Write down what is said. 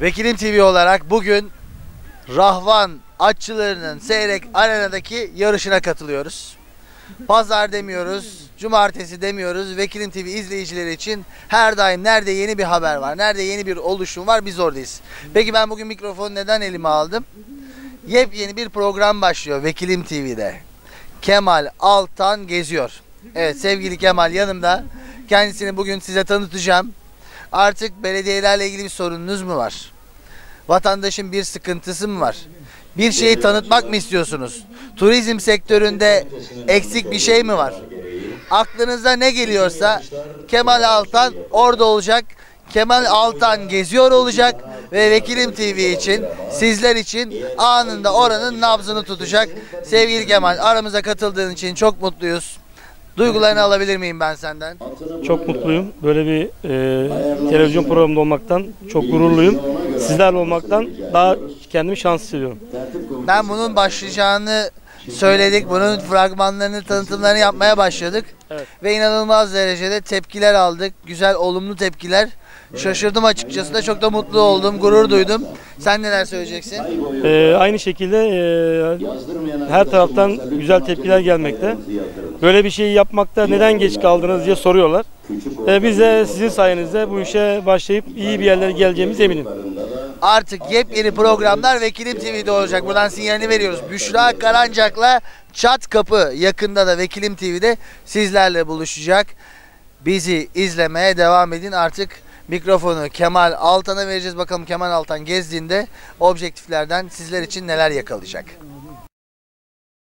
Vekilim TV olarak bugün Rahvan Atçılarının Seyrek Arena'daki yarışına katılıyoruz. Pazar demiyoruz, cumartesi demiyoruz. Vekilim TV izleyicileri için her daim nerede yeni bir haber var, nerede yeni bir oluşum var biz oradayız. Peki ben bugün mikrofonu neden elime aldım? Yepyeni bir program başlıyor Vekilim TV'de. Kemal Altan geziyor. Evet sevgili Kemal yanımda. Kendisini bugün size tanıtacağım. Artık belediyelerle ilgili bir sorununuz mu var? Vatandaşın bir sıkıntısı mı var? Bir şeyi tanıtmak mı istiyorsunuz? Turizm sektöründe eksik bir şey mi var? Aklınıza ne geliyorsa Kemal Altan orada olacak. Kemal Altan geziyor olacak ve Vekilim TV için sizler için anında oranın nabzını tutacak. Sevgili Kemal aramıza katıldığın için çok mutluyuz. Duygularını alabilir miyim ben senden? Çok mutluyum. Böyle bir e, televizyon programında olmaktan çok gururluyum. Sizlerle olmaktan daha kendimi şanslı hissediyorum. Ben bunun başlayacağını söyledik. Bunun fragmanlarını, tanıtımlarını yapmaya başladık. Evet. Ve inanılmaz derecede tepkiler aldık. Güzel, olumlu tepkiler. Şaşırdım açıkçası da çok da mutlu oldum, gurur duydum. Sen neler söyleyeceksin? E, aynı şekilde e, her taraftan güzel tepkiler gelmekte. Böyle bir şeyi yapmakta neden geç kaldınız diye soruyorlar. E, biz de sizin sayenizde bu işe başlayıp iyi bir yerlere geleceğimiz eminim. Artık yepyeni programlar Vekilim TV'de olacak. Buradan sinyalini veriyoruz. Büşra Karancak'la Çat Kapı yakında da Vekilim TV'de sizlerle buluşacak. Bizi izlemeye devam edin. Artık mikrofonu Kemal Altan'a vereceğiz. Bakalım Kemal Altan gezdiğinde objektiflerden sizler için neler yakalayacak.